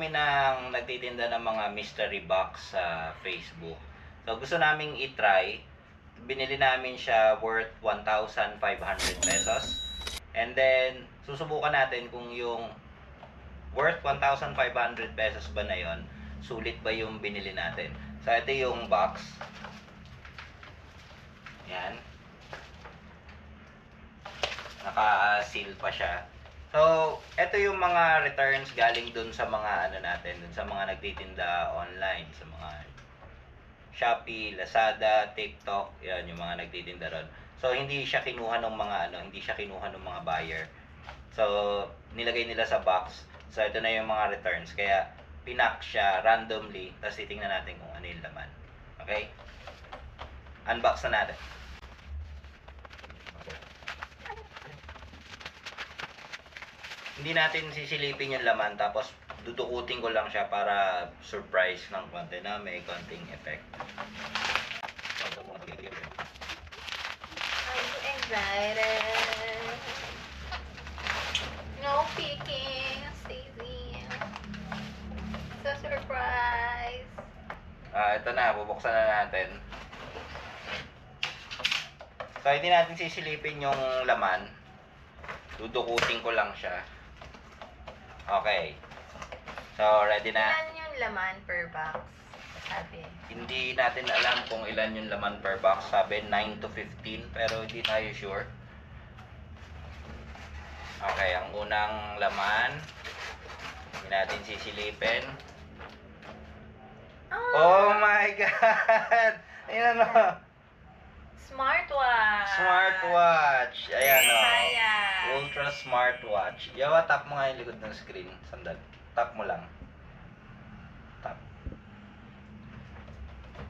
ng nagtitinda ng mga mystery box sa Facebook. So gusto naming i-try. Binili namin siya worth 1,500 pesos. And then, susubukan natin kung yung worth 1,500 pesos ba na yon sulit ba yung binili natin. So ito yung box. Yan. Naka-seal pa siya. So, ito yung mga returns galing dun sa mga ano natin, dun sa mga nagtitinda online, sa mga Shopee, Lazada, TikTok, yan yung mga nagtitinda ron. So, hindi siya kinuha ng mga ano, hindi siya kinuha ng mga buyer. So, nilagay nila sa box. So, ito na yung mga returns. Kaya, pinak siya randomly, tapos titingnan natin kung ano yung laman. Okay? Unbox na natin. Hindi natin sisilipin yung laman, tapos dudukutin ko lang siya para surprise ng konti na may konting effect. I'm so excited. No peeking, Stacey. So surprise. Ah, ito na, bubuksan na natin. So, hindi natin sisilipin yung laman. Dudukutin ko lang siya. Okay. So, ready na? Ilan yung laman per box? Sabi. Hindi natin alam kung ilan yung laman per box. Sabi 9 to 15, pero hindi tayo sure. Okay, ang unang laman. Hindi natin sisilipin. Oh my God! Ayan o. Smartwatch. Smartwatch. Ayan o. Ultra smartwatch. Yawa, tap mo nga yung likod ng screen. Sandal. Tap mo lang. Tap.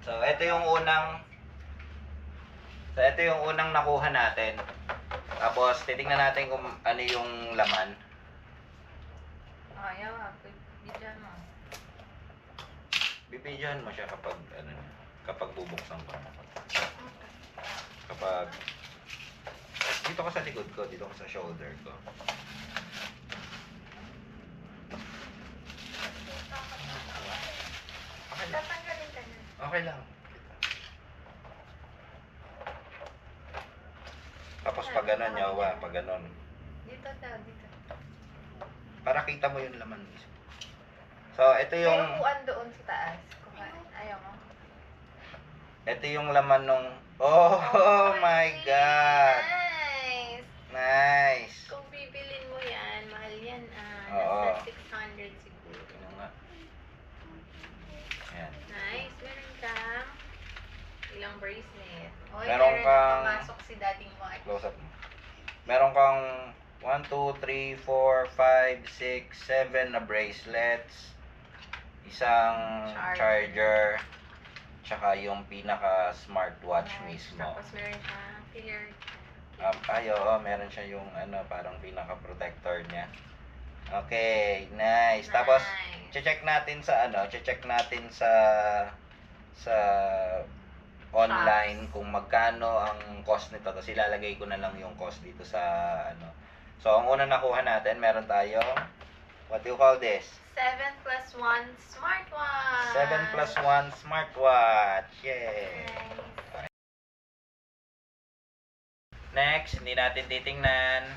So, ito yung unang So, ito yung unang nakuha natin. Tapos, titingnan natin kung ano yung laman. Ayaw ah. Bidyan mo. Bibidyohan mo siya kapag, ano, kapag bubuksan ko. Kapag, dito ka sa likod ko, dito ka sa shoulder ko. Okay lang. Tatanggalin ka na. Okay lang. Tapos pag ganon, yawa, pag ganon. Dito daw, dito. Para kita mo yung laman mismo. So, ito May yung, upuan doon sa taas. Kuha. Ayaw mo. ito yung laman nung, oh, oh my God! Nice! Nice! Kung bibilin mo yan, mahal yan ah. Oo. Nasa 600 siguro. Ano nga? Ayan. Nice. Meron kang ilang bracelet. Oy, Meron kang- pumasok si dating mo. Close up mo. Meron kang 1, 2, 3, 4, 5, 6, 7 na bracelets. Isang Charger. charger. Tsaka yung pinaka smartwatch mismo. Tapos meron kang clear. Um, ay, oo, meron siya yung ano, parang pinaka-protector niya. Okay, nice. Tapos, Nice. check natin sa ano, check natin sa sa online kung magkano ang cost nito. Tapos ilalagay ko na lang yung cost dito sa ano. So, ang una nakuha natin, meron tayo what do you call this? 7 plus 1 smartwatch. 7 plus 1 smartwatch. Yay! Nice. Next, hindi natin titingnan.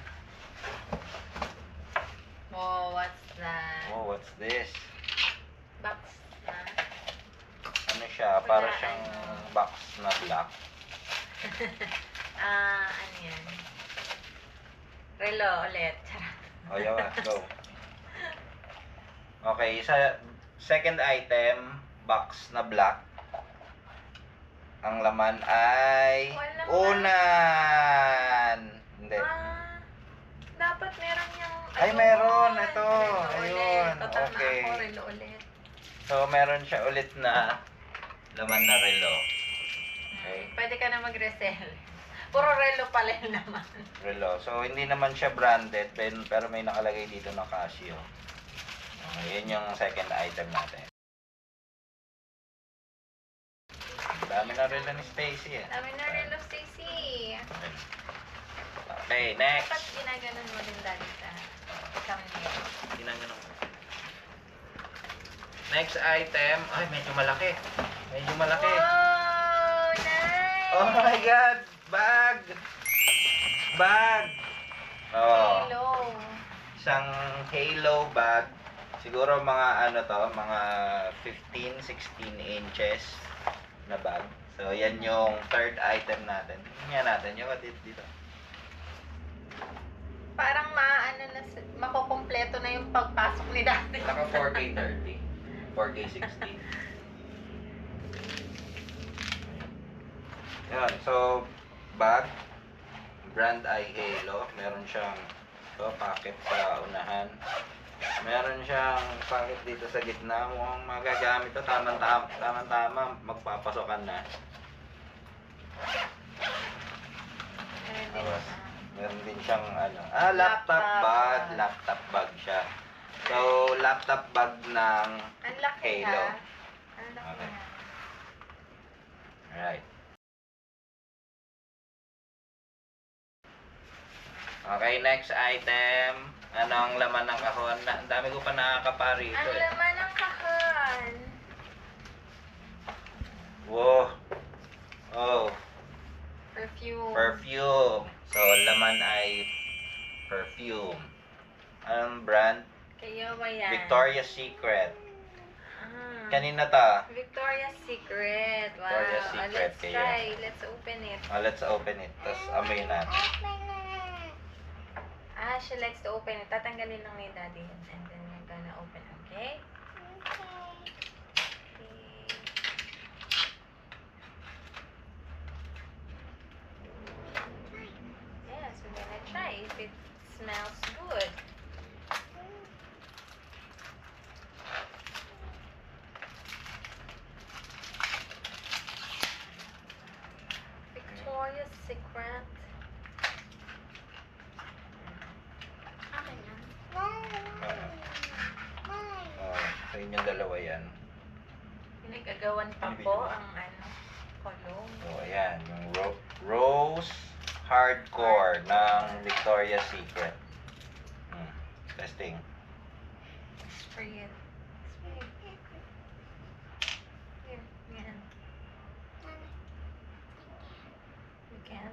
Oh, what's that? Oh, what's this? Box na. Ano siya? Para Wala, siyang ano. box na black. Ah, ano yan? Relo ulit. Charot. O, yawa, go. Okay, sa second item, box na black. Ang laman ay Walang unan. Hindi. Ah, dapat meron yung... Ay, ayun, meron. Ito. Ayun. Okay. ako, relo ulit. So, meron siya ulit na laman na relo. Okay. Pwede ka na mag-resell. Puro relo pala yung naman. Relo. So, hindi naman siya branded, pero may nakalagay dito na Casio. Okay, yun yung second item natin. Dami na relo ni Stacy eh. Dami na relo, Stacy. Okay. Next. Dapat ginaganon mo din dati sa thumbnail. Ginaganon ko. Next item. Ay, medyo malaki. Medyo malaki. Oh, nice! Oh my God! Bag! Bag! Oh, Hello. isang halo bag. Siguro mga ano to, mga 15, 16 inches na bag. So, yan yung third item natin. Tingnan natin yung dito. dito. Parang maano na, sa- makukumpleto na yung pagpasok ni dati. Naka 4K 30. 4K 60. Yan. So, bag. Brand I Halo. Meron siyang ito, pocket sa unahan. Meron siyang pocket dito sa gitna. Mukhang magagamit to. Tamang-tama. Tamang-tama. Magpapasokan na. Meron din Tapos, meron din siyang ano. Ah, laptop Laptop bag. Laptop bag siya. So, laptop bag ng Ang laki Halo. ha. Ang laki Okay. Alright. Okay, next item. Ano ang laman ng kahon? Na, ang dami ko pa nakakapari ito Ang eh. laman ng kahan. Wow. Oh, Perfume. perfume. So, laman ay perfume. Anong brand? Kayo ba yan? Victoria's Secret. Ah. Kanina ta. Victoria's Secret. Wow. Victoria's Ah, Secret Let's kayo. try. Let's open it. Oh, let's open it. Tapos amoy natin. Ah, she likes to open it. Tatanggalin lang ni daddy yun. And then we're gonna open it. Okay? Okay. Yes, we're gonna try if it smells good. Victoria's Secret. Oh, sa inyong dalawa yan. Pinagagawan pa po ang ano, kolong. So, ayan. Yung ro- Rose Hardcore ng Victoria's Secret. Hmm. Testing. Spray it. Spray it. Here, yan. You can.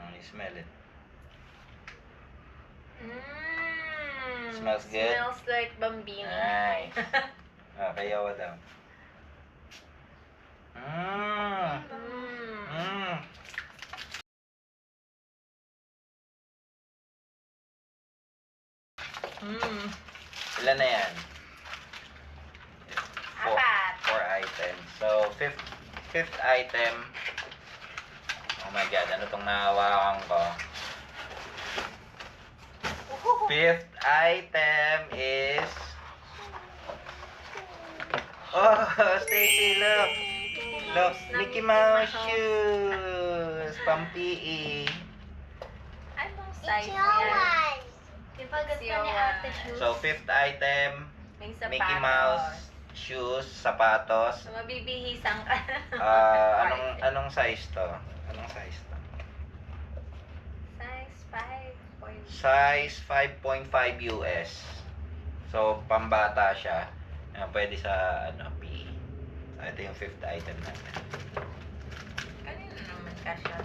Oh, you smell it. Mmm. Smells good? Smells like bambino. Nice. Ah, kayawa daw. Mmm. Mmm. Mmm. Mmm. Ilan na yan? Four, Apat. four items. So, fifth, fifth item. Oh my God, ano tong nahawakan ko? Fifth item is... Oh, Stacy, look! Look, Mickey Mouse shoes! Pang-PE. Anong It's size yan? Di ba gusto ni ate shoes? So, fifth item. Mickey Mouse shoes, sapatos. So, mabibihisan ka. Ah, anong anong size to? Anong size to? Size 5. Point. Size 5.5 US. So, pambata siya. Ayan, pwede sa ano, PE. So, ito yung fifth item natin. Kanino naman kasha?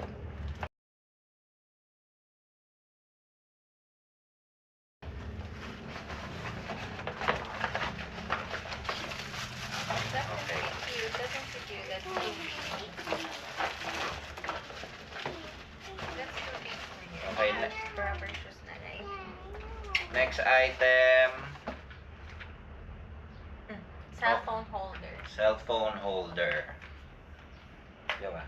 Okay. fit you. Doesn't fit you. That's too big for you. Okay, Ah, ne- Rubber shoes na lang. Next item, Cellphone holder. cellphone holder. Diba?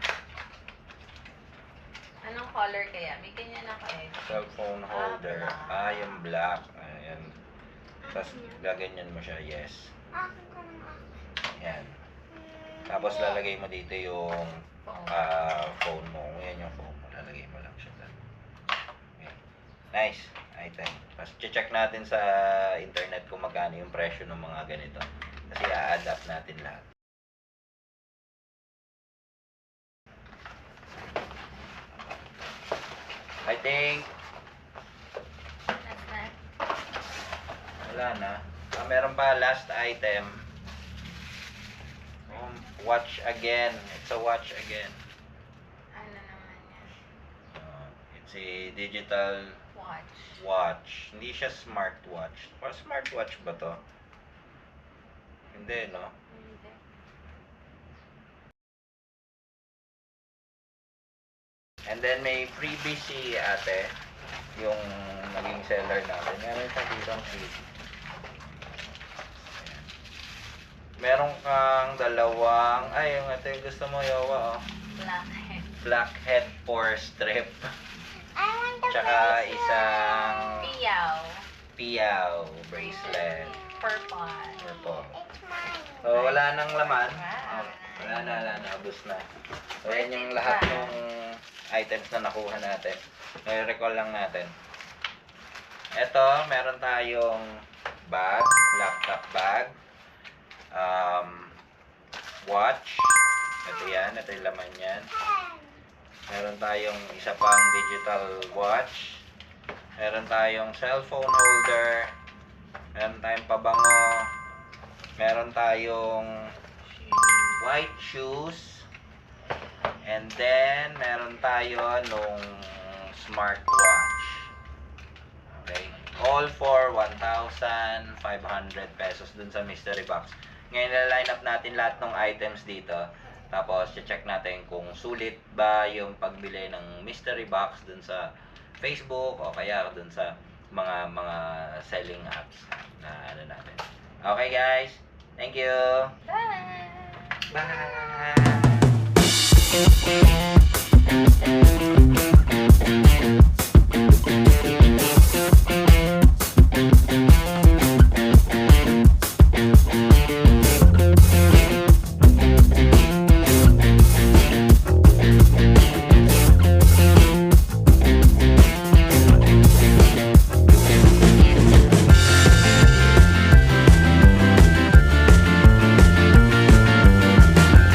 Anong color kaya? May ganyan ako eh. Cellphone Ah, holder. Ah, yung black. Ayan. Tapos, gaganyan mo siya. Yes. Akin ko ng akin. Yan. Tapos, lalagay mo dito yung Phone. ah phone mo. Kung yan yung phone mo, lalagay mo lang siya. Nice item. Tapos check natin sa internet kung magkano yung presyo ng mga ganito. Kasi a-adapt natin lahat. I think. Wala na. Ah, meron pa last item. Um, watch again. It's a watch again. Ano naman yan? Uh, it's a digital Watch. watch. Hindi siya smartwatch. Or smartwatch ba to? Hindi, no? Hindi. And then may freebie si ate, yung naging seller natin. Meron siya dito ang freebie. Meron kang dalawang, ay yung yung gusto mo, Yowa, oh. Blackhead. Blackhead pore strip. I want the Tsaka bracelet. isang Piyaw. piyaw bracelet. Purple. Purple. It's mine. So, wala nang laman. Oh, wala na, wala na. Abos na. So, Worth yan yung lahat ng items na nakuha natin. I-recall lang natin. Ito, meron tayong bag, laptop bag, um, watch. Ito yan, ito yung laman yan. Meron tayong isa pang digital watch. Meron tayong cellphone holder. Meron tayong pabango. Meron tayong white shoes. And then, meron tayo nung smartwatch. Okay? All for 1,500 pesos dun sa mystery box. Ngayon, line up natin lahat ng items dito. Tapos, check natin kung sulit ba yung pagbili ng mystery box dun sa Facebook o kaya dun sa mga mga selling apps na ano natin. Okay guys, thank you. Bye! Bye.